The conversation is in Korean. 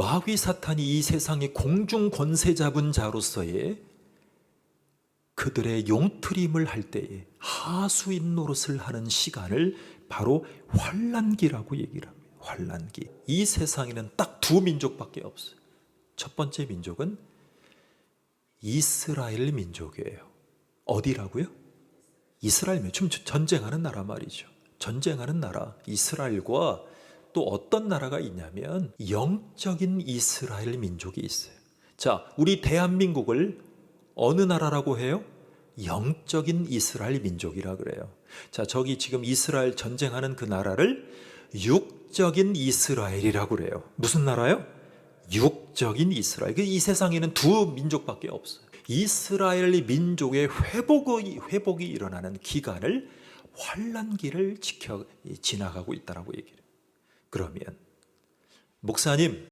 마귀 사탄이 이 세상의 공중 권세 잡은 자로서의 그들의 용트림을 할 때에 하수인 노릇을 하는 시간을 바로 환란기라고 얘기를 합니다. 환란기. 이 세상에는 딱 두 민족밖에 없어요. 첫 번째 민족은 이스라엘 민족이에요. 어디라고요? 이스라엘 민족. 전쟁하는 나라 말이죠. 전쟁하는 나라 이스라엘과 또 어떤 나라가 있냐면 영적인 이스라엘 민족이 있어요. 자, 우리 대한민국을 어느 나라라고 해요? 영적인 이스라엘 민족이라 그래요. 자, 저기 지금 이스라엘 전쟁하는 그 나라를 육적인 이스라엘이라고 그래요. 무슨 나라요? 육적인 이스라엘. 그이 세상에는 두 민족밖에 없어요. 이스라엘 민족의 회복이 회복이 일어나는 기간을 환란기를 지켜 지나가고 있다라고 얘기를. 그러면 목사님